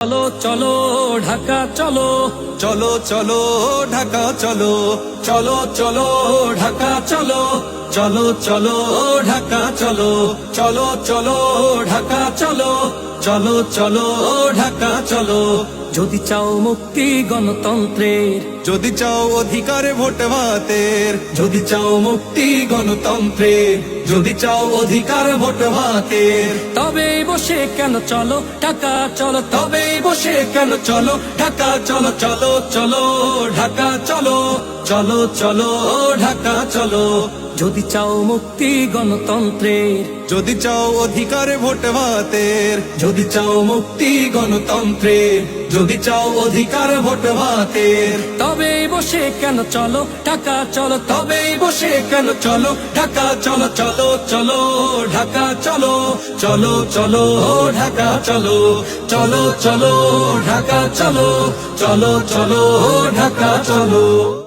চলো চলো ঢাকা চলো। চলো চলো ঢাকা চলো। চলো চলো ঢাকা চলো। চলো চলো ঢাকা চলো। চলো চলো ঢাকা চলো। চলো চলো ঢাকা চলো। যদি চাও মুক্তি গণতন্ত্রের যদি চাও অধিকারে ভোট ভাতের, যদি চাও মুক্তি গণতন্ত্রের যদি চাও অধিকার ভোট ভাতের। তবে বসে কেন চলো, ঢাকা চলো তবে বসে কেন চলো, ঢাকা চলো চলো চলো, ঢাকা চলো চলো চলো, ঢাকা চলো। যদি চাও মুক্তি গণতন্ত্রের, যদি চাও অধিকারে ভোট ভাতের, যদি চাও মুক্তি গণতন্ত্রের যদি চাও অধিকার ভোট ভাতের। তবে বসে কেন চলো? ঢাকা চলো, তবে বসে কেন চলো? ঢাকা চলো চলো চলো, ঢাকা চলো চলো চলো, ঢাকা চলো চলো চলো, ঢাকা চলো চলো চলো, ঢাকা চলো।